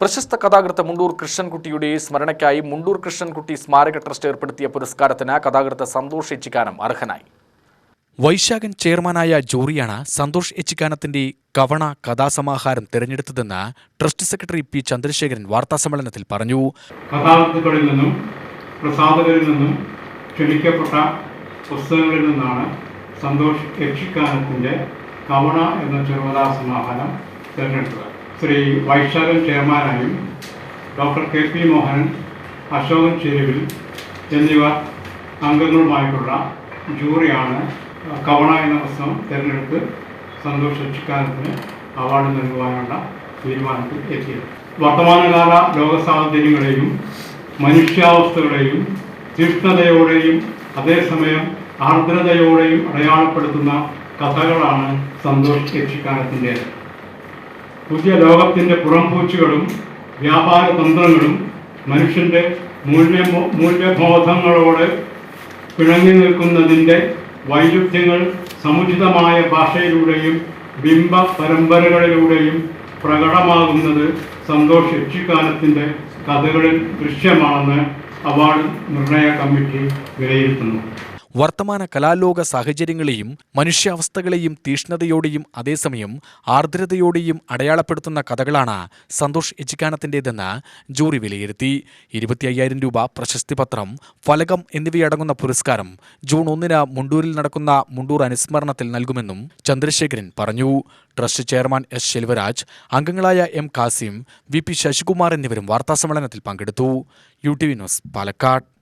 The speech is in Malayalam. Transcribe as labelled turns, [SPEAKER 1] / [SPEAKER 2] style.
[SPEAKER 1] പ്രശസ്ത കഥാകൃത്ത് മുണ്ടൂർ കൃഷ്ണൻകുട്ടിയുടെ സ്മരണയ്ക്കായി മുണ്ടൂർ കൃഷ്ണൻകുട്ടി സ്മാരക ട്രസ്റ്റ് ഏർപ്പെടുത്തിയ പുരസ്കാരത്തിന് കഥാകൃത്ത് സന്തോഷ് എച്ചിക്കാനം അർഹനായി. വൈശാഖൻ ചെയർമാനായ ജൂറിയാണ് സന്തോഷ് എച്ചിക്കാനത്തിന്റെ കവണ കഥാസമാഹാരം തിരഞ്ഞെടുത്തതെന്ന് ട്രസ്റ്റ് സെക്രട്ടറി പി ചന്ദ്രശേഖരൻ വാർത്താസമ്മേളനത്തിൽ പറഞ്ഞു.
[SPEAKER 2] കഥാകൃത്തുക്കളിൽ നിന്നും പ്രസാധകരിൽ നിന്നും ക്ഷണിക്കപ്പെട്ട പുസ്തകങ്ങളിൽ നിന്നാണ് സന്തോഷ് എച്ചിക്കാനത്തിന്റെ കവണ എന്ന ചെറുകഥാസമാഹാരം തിരഞ്ഞെടുത്തത്. Shri Vaisakhan ചെയർമാനായും doctor K P Mohanan Ashokan Charuvil എന്നിവർ അംഗങ്ങളുമായിട്ടുള്ള ജൂറിയാണ് കവണ എന്ന പുസ്തകം തിരഞ്ഞെടുത്ത് സന്തോഷ് യക്ഷിക്കാനത്തിന് അവാർഡ് നൽകുവാനുള്ള തീരുമാനത്തിൽ എത്തിയത്. വർത്തമാനകാല ലോക സാഹചര്യങ്ങളെയും മനുഷ്യാവസ്ഥകളെയും തീഷ്ണതയോടെയും അതേസമയം ആർദ്രതയോടെയും അടയാളപ്പെടുത്തുന്ന കഥകളാണ് സന്തോഷ് യക്ഷിക്കാനത്തിന്റേത് പുതിയ ലോകത്തിന്റെ പുറംപൂച്ചുകളും വ്യാപാര തന്ത്രങ്ങളും മനുഷ്യന്റെ മൂല്യ മൂല്യബോധങ്ങളോട് പിണങ്ങി നിൽക്കുന്നതിന്റെ വൈരുദ്ധ്യങ്ങൾ സമുചിതമായ ഭാഷയിലൂടെയും ബിംബ പരമ്പരകളിലൂടെയും പ്രകടമാകുന്നത് സന്തോഷ് യക്ഷിക്കാനത്തിന്റെ കഥകളിൽ ദൃശ്യമാണെന്ന് അവാർഡ് നിർണയ കമ്മിറ്റി വിലയിരുത്തുന്നു.
[SPEAKER 1] വർത്തമാന കലാലോക സാഹചര്യങ്ങളെയും മനുഷ്യാവസ്ഥകളെയും തീഷ്ണതയോടെയും അതേസമയം ആർദ്രതയോടെയും അടയാളപ്പെടുത്തുന്ന കഥകളാണ് സന്തോഷ് എച്ചിക്കാനത്തിന്റെതെന്ന് ജൂറി വിലയിരുത്തി. ഇരുപത്തി അയ്യായിരം രൂപ പ്രശസ്തിപത്രം ഫലകം എന്നിവയടങ്ങുന്ന പുരസ്കാരം ജൂൺ ഒന്നിന് മുണ്ടൂരിൽ നടക്കുന്ന മുണ്ടൂർ അനുസ്മരണത്തിൽ നൽകുമെന്നും ചന്ദ്രശേഖരൻ പറഞ്ഞു. ട്രസ്റ്റ് ചെയർമാൻ എസ് ശെൽവരാജ് അംഗങ്ങളായ M Kasim V P Sasikumar എന്നിവരും വാർത്താസമ്മേളനത്തിൽ പങ്കെടുത്തു. U T V news Palakkad.